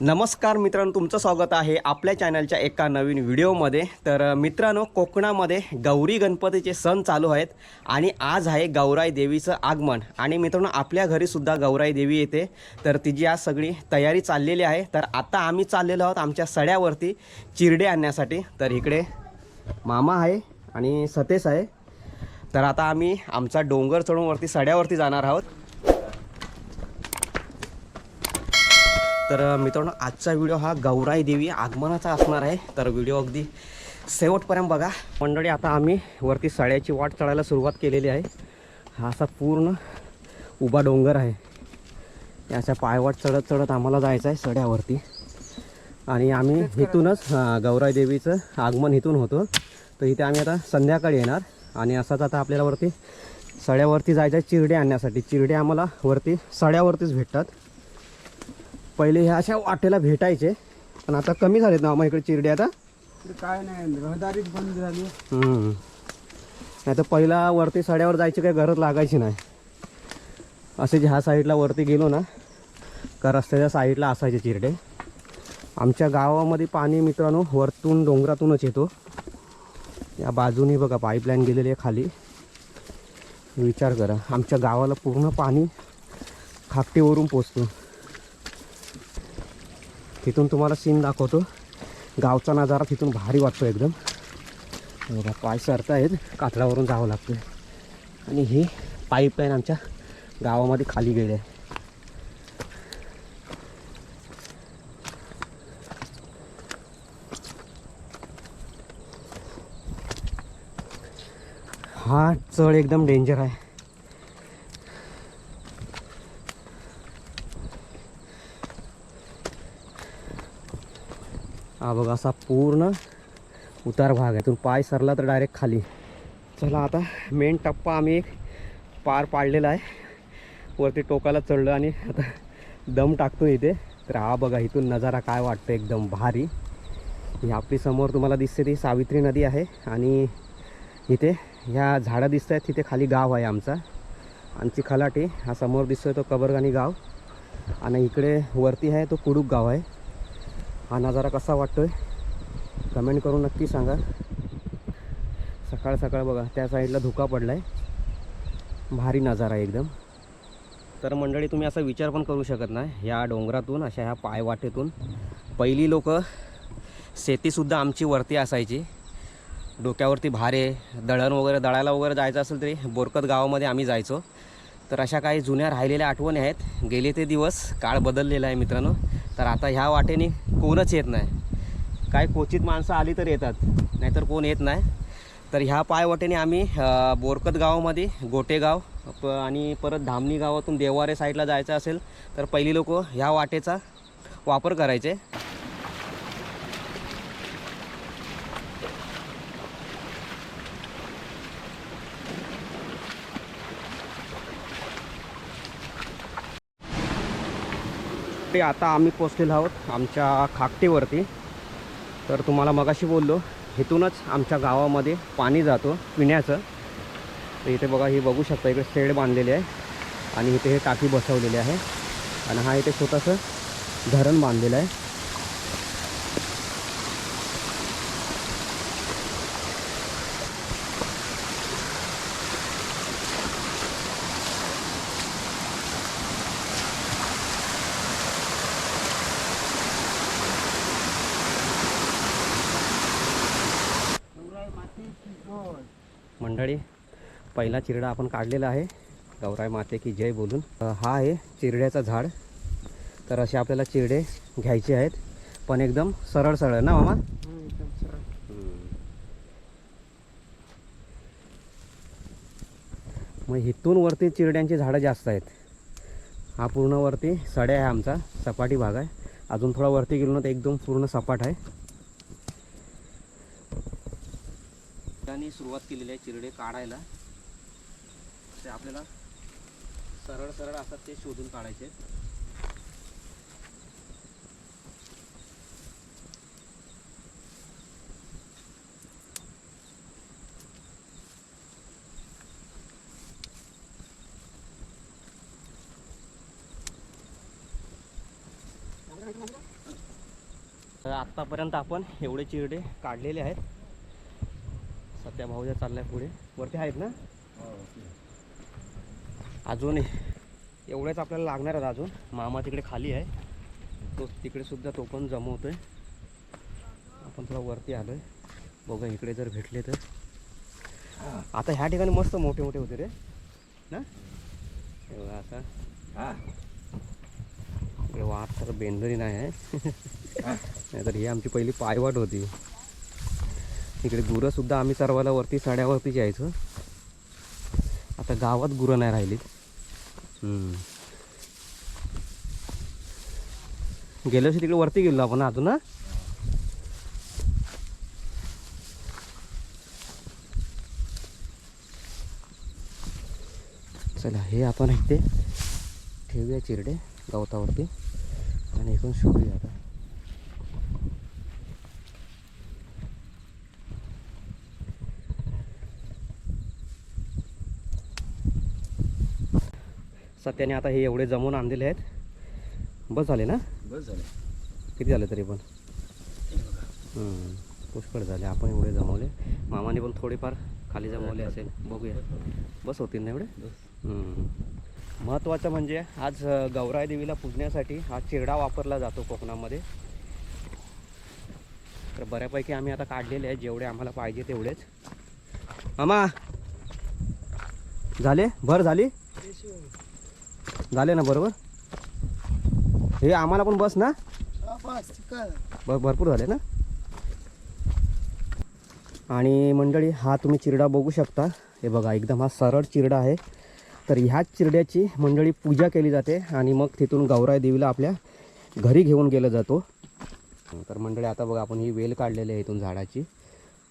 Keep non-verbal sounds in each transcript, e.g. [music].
नमस्कार मित्रांनो तुमचं स्वागत आहे आपल्या चॅनलच्या एका नवीन व्हिडिओमध्ये. तर मित्रांनो कोकणामध्ये गौरी गणपतीचे सण चालू आहेत आणि आज आहे गौराई देवीचं आगमन. आणि मित्रांनो आपल्या घरीसुद्धा गौराई देवी येते. तर तिची आज सगळी तयारी चाललेली आहे. तर आता आम्ही चाललेलो आहोत आमच्या सड्यावरती चिरडे आणण्यासाठी. तर इकडे मामा आहे आणि सतेश आहे. तर आता आम्ही आमचा डोंगर चढून वरती सड्यावरती जाणार आहोत. तर मित्रांनो आजचा व्हिडिओ हा गौराई देवी आगमनाचा असणार आहे. तर व्हिडिओ अगदी शेवटपर्यंत बघा. मंडळी आता आम्ही वरती सड्याची वाट चढायला सुरुवात केलेली आहे. हा असा पूर्ण उभा डोंगर आहे. याच्या पायवाट चढत चढत आम्हाला जायचं आहे सड्यावरती. आणि आम्ही इथूनच गौराई देवीचं आगमन इथून होतं. तर इथे आम्ही आता संध्याकाळी येणार. आणि असंच आता आपल्याला वरती सड्यावरती जायचं आहे चिरडे आणण्यासाठी. चिरडे आम्हाला वरती सड्यावरतीच भेटतात. पहिले ह्या अशा वाटेला भेटायचे. पण आता कमी झालेत ना मग इकडे चिरडे आता काय नाही रहदारीच बंद झाली. नाही तर पहिला वरती सड्यावर जायची काही गरज लागायची नाही. असे जे ह्या साईडला वरती गेलो ना का रस्त्याच्या साईडला असायचे चिरडे. आमच्या गावामध्ये पाणी मित्रांनो वरतून डोंगरातूनच येतो. या बाजूनी बघा पाईपलाईन गेलेली आहे खाली. विचार करा आमच्या गावाला पूर्ण पाणी खापटीवरून पोचतो. तिथून तुम्हाला सीन दाखवतो. गावचा नजारा तिथून भारी वाटतो एकदम. बघा पाय सरतायत आहेत. कातळावरून जावं लागतं आणि ही पाईपलाईन आमच्या गावामध्ये खाली गेली आहे. हा चढ एकदम डेंजर आहे. हा बघा असा पूर्ण उतार भाग आहे. इथून पाय सरला तर डायरेक्ट खाली. चला आता मेन टप्पा आम्ही एक पार पाडलेला आहे. वरती टोकाला चढलो आणि आता दम टाकतो इथे. तर हा बघा इथून नजारा काय वाटतो एकदम भारी. ही आपली समोर तुम्हाला दिसते ती सावित्री नदी आहे आणि इथे ह्या झाडं दिसत आहेत तिथे खाली गाव आहे आमचा. आमची खलाटी हा समोर दिसतोय तो कबरगाणी गाव. आणि इकडे वरती आहे तो कुडूक गाव आहे. हा नजारा कसा वाटतोय? कमेंट करून नक्की सांगा. सकाळ सकाळ बघा त्या साईडला धुका पडला आहे भारी नजारा आहे एकदम. तर मंडळी तुम्ही असा विचार पण करू शकत नाही. ह्या डोंगरातून अशा ह्या पायवाटेतून पहिली लोक शेतीसुद्धा आमची वरती असायची. डोक्यावरती भारे दळण वगैरे दळायला वगैरे जायचं असेल तरी बोरकत गावामध्ये आम्ही जायचो. तर अशा काही जुन्या राहिलेल्या आठवणी आहेत. गेले ते दिवस काळ बदललेला आहे मित्रांनो. तर आता ह्या वाटेने कोणच येत नाही. काय क्वचित माणसं आली तर येतात नाहीतर कोण येत नाही. तर ह्या पायवाटेने आम्ही बोरकत गावामध्ये गोटेगाव प आणि परत धामणी गावातून देवारे साईडला जायचं असेल तर पहिली लोक ह्या वाटेचा वापर करायचे. ते आता आम्ही पोचलेलो आहोत आमच्या खाकटेवरती. तर तुम्हाला मगाशी बोललो इथूनच आमच्या गावामध्ये पाणी जातो पिण्याचं. तर इथे बघा हे बघू शकता इकडे शेड बांधलेले आहे आणि इथे हे टाकी बसवलेली आहे. आणि हा इथे छोटंसं धरण बांधलेलं आहे. पहिला चिरडा आपण काढलेला आहे. गौराय माते की जय बोलून. हा आहे चिरड्याचं झाड. तर असे आपल्याला चिरडे घ्यायचे आहेत. पण एकदम सरळ सरळ ना मामा? एकदम सरळ. मग इथून वरती चिरड्यांची झाडं जास्त आहेत. हा पूर्ण वरती सड्या आहे आमचा सपाटी भाग आहे. अजून थोडा वरती गेलो ना तर एकदम पूर्ण सपाट आहे. त्यांनी सुरुवात केलेली आहे चिरडे काढायला. ते आपल्याला. सरळ सरळ असतात ते शोधून काढायचे. तर आत्तापर्यंत आपण एवढे चिरडे काढलेले आहेत. सध्या भाऊजा चाललाय पुढे. वरती आहेत ना? हो, अजून एवढेच आपल्याला लागणार आहेत अजून. मामा तिकडे खाली आहे. तो तिकडे सुद्धा तो पण जमवतोय. आपण थोडा वरती आलोय. बघा इकडे जर भेटले तर. आता ह्या ठिकाणी मस्त मोठे मोठे होते रे. ना? हे आता. इकडे वाट तर बेंदरी नाही आहे. नाहीतर ही आमची पहिली पायवाट होती. इकडे गुरं सुद्धा आम्ही सर्वाला वरती साड्यावरतीच यायचो. आता गावात गुरं नाही राहिलीत हम्म. गेल्या वर्षी तिकडे वरती गेलो आपण अजून ना चला हे आपण इथे ठेवूया चिरडे गवतावरती आणि इकडून शोधूया आता. सत्याने आता हे एवढे जमवून आणलेले आहेत. बस झाले ना? बस झालं. किती झाले तरी पण? पुष्कळ झाले. आपण एवढे जमवले. मामाने पण थोडेफार खाली जमवले असेल. बघूया. बस होतील ना एवढे. महत्त्वाचं म्हणजे आज गौराई देवीला पूजण्यासाठी हा चिरडा वापरला जातो कोकणामध्ये. तर बऱ्यापैकी आम्ही आता काढलेले आहेत. जेवढे आम्हाला पाहिजे तेवढेच. मामा! झाले? भर झाली? झाले ना बरोबर? हे आम्हाला पण बस ना? भ भरपूर झाले ना? आणि मंडळी हा तुम्ही चिरडा बघू शकता. हे बघा एकदम हा सरळ चिरडा आहे. तर ह्याच चिरड्याची मंडळी पूजा केली जाते आणि मग तिथून गौराई देवीला आपल्या घरी घेऊन गेला जातो. तर मंडळी आता बघा आपण ही वेल काढलेली आहे इथून झाडाची.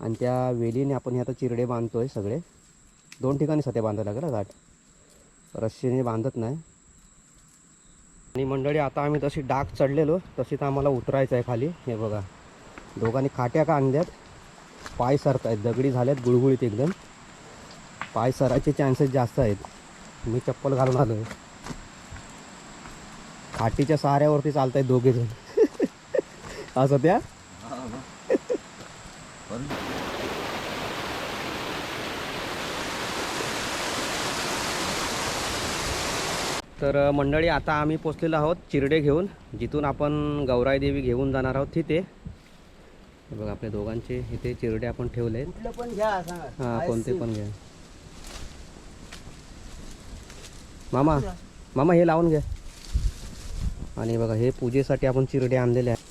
आणि त्या वेलीने आपण हे आता चिरडे बांधतोय सगळे. दोन ठिकाणी सध्या बांधायला लागेल झाड. रश्शीने रस्सीने बांधत नाही. आणि मंडळी आता आम्ही तशी डाग चढलेलो. तशीच आम्हाला उतरायचं आहे खाली. हे बघा. दोघांनी खाट्या का आणल्यात? पाय सरत आहेत दगडी झाल्यात गुळगुळीत एकदम. पाय सरायचे चान्सेस जास्त आहेत. मी चप्पल घालून आलो आहे खाटीच्या सहाऱ्यावरती चालत आहेत दोघे जण [laughs] असं त्या तर मंडळी आता आम्ही पोचलेलो आहोत चिरडे घेऊन. जिथून आपण गौराई देवी घेऊन जाणार आहोत तिथे. बघा आपल्या दोघांचे इथे चिरडे आपण ठेवले हां कोणते पण घ्या. मामा मामा हे लावून घ्या. आणि बघा हे पूजेसाठी आपण चिरडे आणलेले आहेत.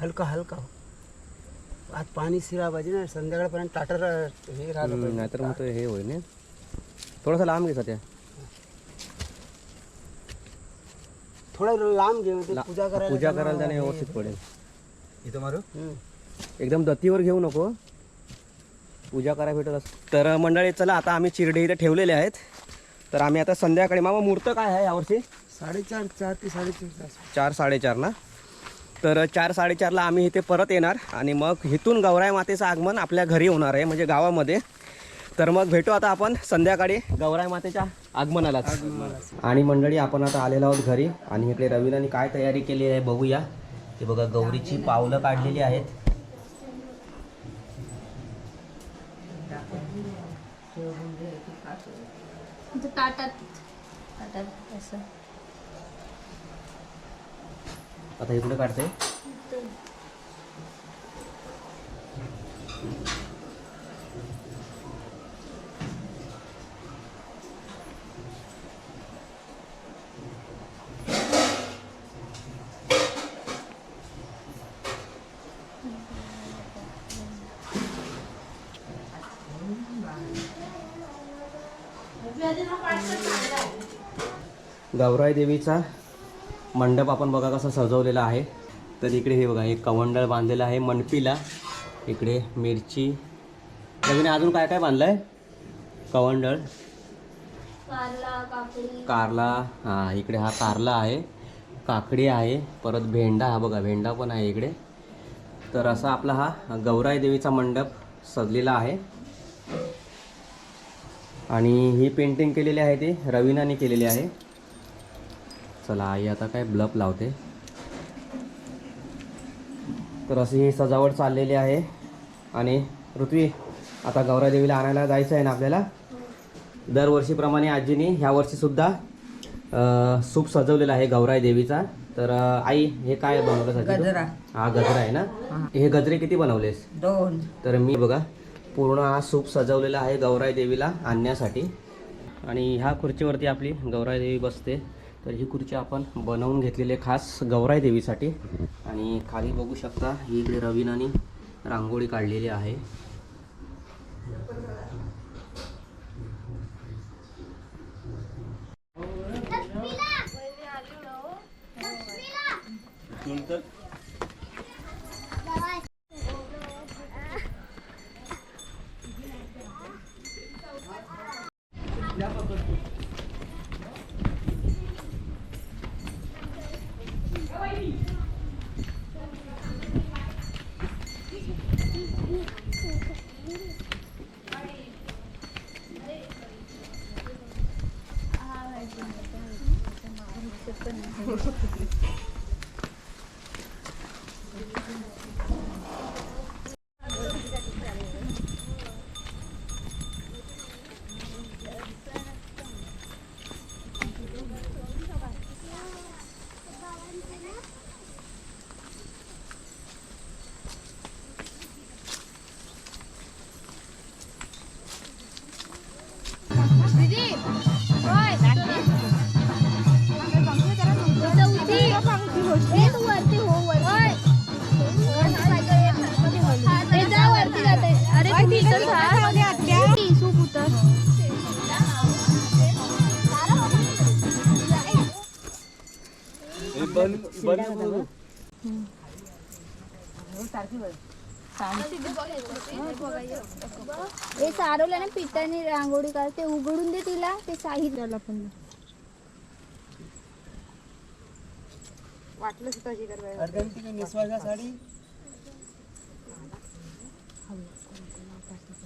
हलका हलका आज पाणी शिरा पाहिजे ना संध्याकाळपर्यंत टाटर हे राहिलं पाहिजे. नाहीतर मग ते हे होईल ना. थोडंसं लांब घे सध्या. थोडं लांब घेऊन ते ला- पूजा करायला पूजा त्यांना करायला त्याने हे- व्यवस्थित पडेल. इथं मारू? हम्म. एकदम दतीवर घेऊ नको. पूजा करा भेटत अस तर मंडळी चला आता आम्ही चिरडे इथे ठेवलेले आहेत. तर आम्ही आता संध्याकाळी मामा मुहूर्त काय आहे यावर्षी? साडेचार चार ते साडेचार तास. चार साडेचार ना? तर चार साडेचारला आम्ही इथे परत येणार आणि मग इथून गौराई मातेचं आगमन आपल्या घरी होणार आहे म्हणजे गावामध्ये. तर मग भेटू आता आपण संध्याकाळी गौराई मातेच्या आगमनालाच आणि मंडळी आपण आता आलेलो आहोत घरी आणि इकडे रवीनाने काय तयारी केली आहे बघूया. ते बघा गौरीची पावलं काढलेली आहेत. म्हणजे ताटात. ताटात असं. आता इकडे काढते? गौराई देवीचा मंडप आपण बघा कसा सजवलेला आहे. तर इकडे हे बघा एक कवंडळ बांधलेलं आहे मनपीला. इकडे मिरची. नवीन अजून काय काय बांधलं आहे कवंडळ. कारला काकडी. कारला. हां इकडे हा कारला आहे. काकडी आहे. परत भेंडा हा बघा भेंडा पण आहे इकडे. तर असा आपला हा गौराई देवीचा मंडप सजलेला आहे. आणि ही पेंटिंग केलेली आहे ती रवीनाने केलेली आहे. चला आई आता काय ब्लप लावते. तर अशी ही सजावट चाललेली आहे. आणि पृथ्वी आता गौराई देवीला आणायला जायचं आहे ना आपल्याला? दरवर्षीप्रमाणे आजीने ह्या वर्षीसुद्धा सूप सजवलेला आहे गौराई देवीचा. तर आई हे काय बनवलं हा गजरा आहे ना? हे. गजरे किती बनवलेस? दोन. तर मी बघा पूर्ण हा सूप सजवलेला आहे गौराई देवीला आणण्यासाठी. आणि ह्या खुर्चीवरती आपली गौराई देवी बसते. तर ही खुर्ची आपण बनवून घेतलेली आहे खास गौराई देवीसाठी. आणि खाली बघू शकता ही इकडे रवीनानी रांगोळी काढलेली आहे. हे सारवलं ना पिठाने रांगोळी काढ ते उघडून दे तिला ते साहित्याला पण अर्धंती का निसवायला साडी.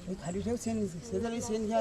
हे खाली ठेव सेन शेजारी सेन घ्या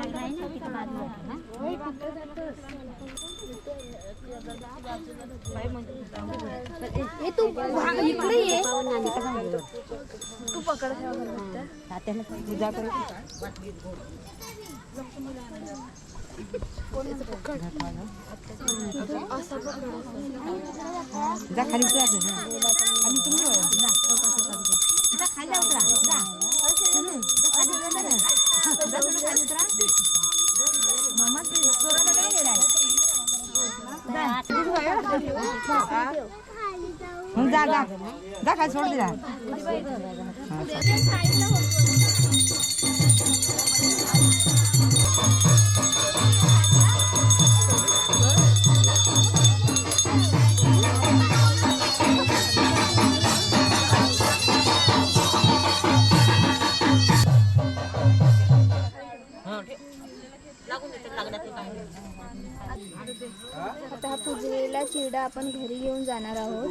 हे तू इकडे ये तू पकड पूजा जा. खाली आणि तुम्ही मग जा सोड दिला आता हा पुजलेला चिडा आपण घरी घेऊन जाणार आहोत.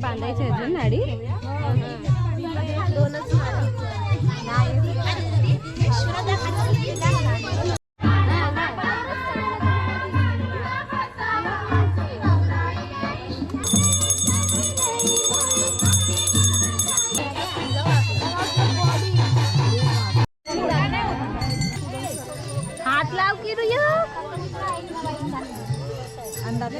बांधायची अजून नाडी. दोनच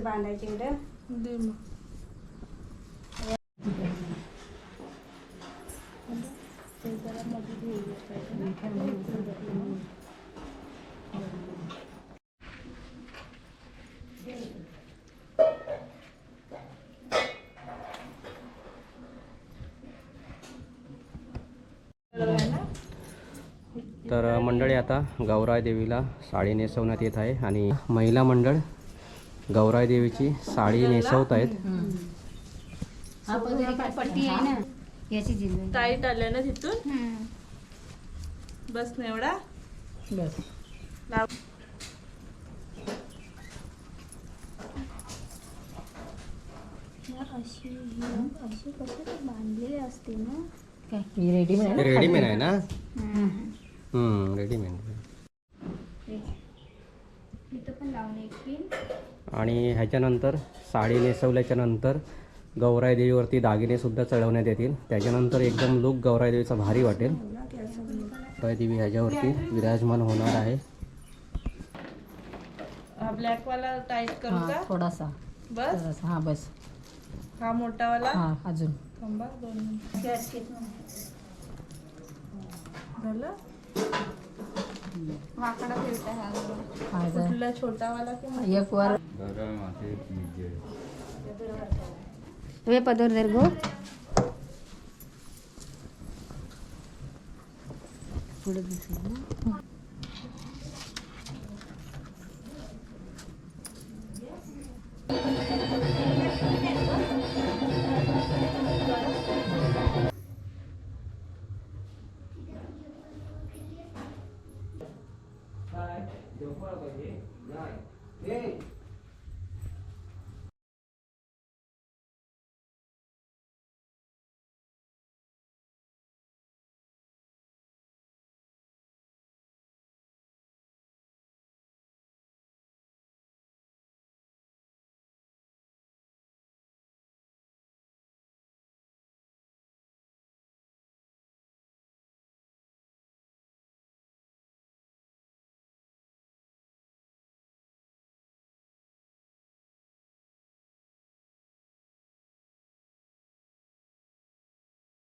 बांधायचे इकडं. तर मंडळी आता गौराय देवीला साडी नेसवण्यात येत आहे आणि महिला मंडळ गौराय देवीची साडी नेसवत आहेत. पट्टी आहे ना याची जिल्हा टाईट आल्या ना तिथून. बस ना एवढा? बस. लाव. यार, अशी अशी बांधलेली असते ना काय रेडीमेड आहे ना? रेडीमेड आहे ना? हम्म. रेडीमेड इथं पण एक पिन आणि ह्याच्यानंतर साडी नेसवल्याच्या नंतर गौराय देवीवरती दागिने सुद्धा चढवण्यात येतील. त्याच्यानंतर एकदम लुक गौराय देवीचा भारी वाटेल. गौराय देवी ह्याच्यावरती विराजमान होणार आहे. हा ब्लॅक वाला टाईट करू हा का? थोडासा. बस? थोडासा हा बस. हा मोठा वाला? हा अजून. थांबा दोन मिनिट. झालं? वाकडा फिरता हा जरा. छोटा वाला की एक वर. वे पदर दर गो. पुढे दिसेल ना?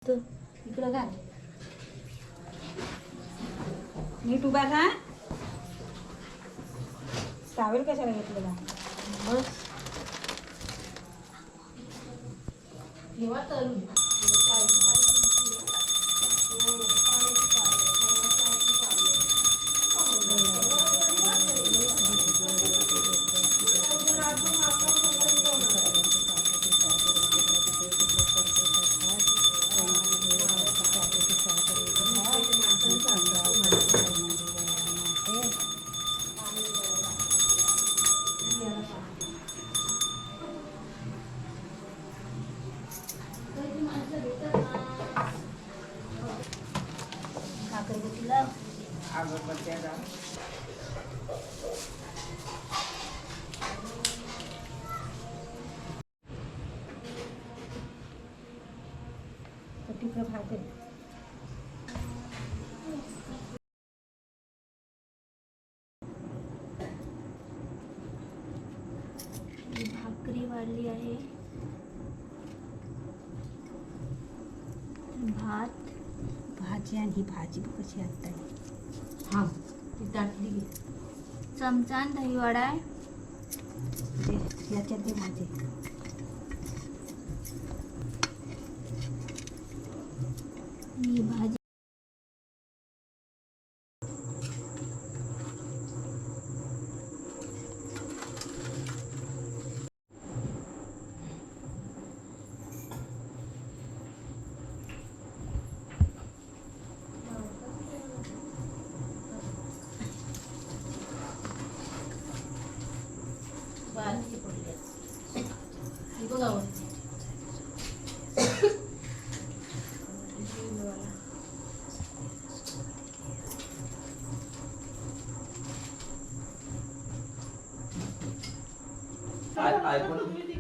इकडं घाल. नीट उभा राहा. टावेल कशाला घेतलेला? बस. भाकरी वाढली आहे. भात. भाजी आणि ही भाजी कशी आता हा ती दाटली घे चमचा आणि दहीवडा आहे. याच्यात भाजी. ही भाजी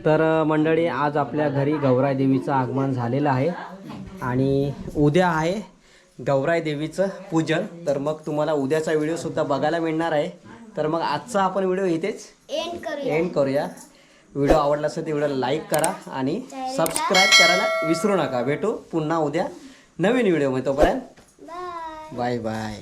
तर मंडळी आज आपल्या घरी गौराय देवीचं आगमन झालेलं आहे आणि उद्या आहे गौराय देवीचं पूजन. तर मग तुम्हाला उद्याचा व्हिडिओसुद्धा बघायला मिळणार आहे. तर मग आजचा आपण व्हिडिओ इथेच एंड करूया. एंड करूया. व्हिडिओ आवडला असेल तर व्हिडिओला लाईक करा आणि सबस्क्राईब करायला विसरू नका. भेटू पुन्हा उद्या नवीन व्हिडिओ तोपर्यंत बाय बाय